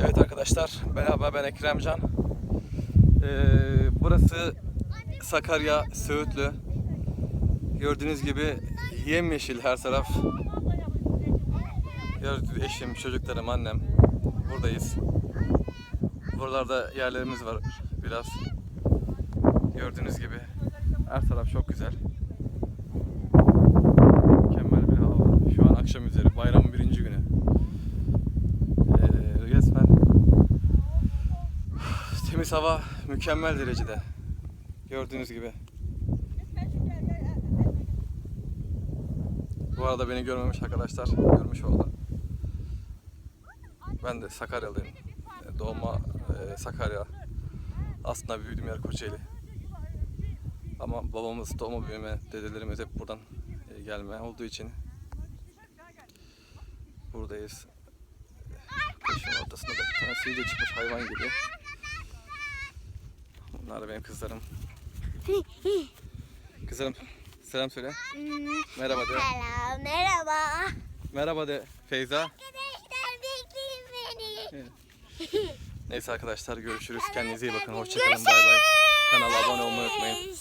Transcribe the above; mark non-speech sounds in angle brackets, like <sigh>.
Evet arkadaşlar, merhaba ben Ekremcan. Ee, burası Sakarya, Söğütlü. Gördüğünüz gibi yemyeşil her taraf. Gördüğünüz eşim, çocuklarım, annem. Buradayız. Buralarda yerlerimiz var biraz. Gördüğünüz gibi her taraf çok güzel. Temiz hava mükemmel derecede. Gördüğünüz gibi. Bu arada beni görmemiş arkadaşlar görmüş oldu. Ben de Sakaryalıyım. Ee, Doğma e, Sakarya. Aslında büyüdüğüm yer Kocaeli. Ama babamız doğma büyüme, dedelerimiz hep buradan e, gelme olduğu için buradayız. Kışın ortasında da bir tane sivilce çıkmış hayvan gibi. Bunlar da benim kızlarım. <laughs> Kızlarım selam söyle. Merhaba de. Selam, merhaba. Merhaba de Feyza. Arkadaşlar bekleyin beni. Neyse arkadaşlar görüşürüz. Kendinize iyi bakın. Hoşçakalın. Bay bay. Kanala abone olmayı unutmayın.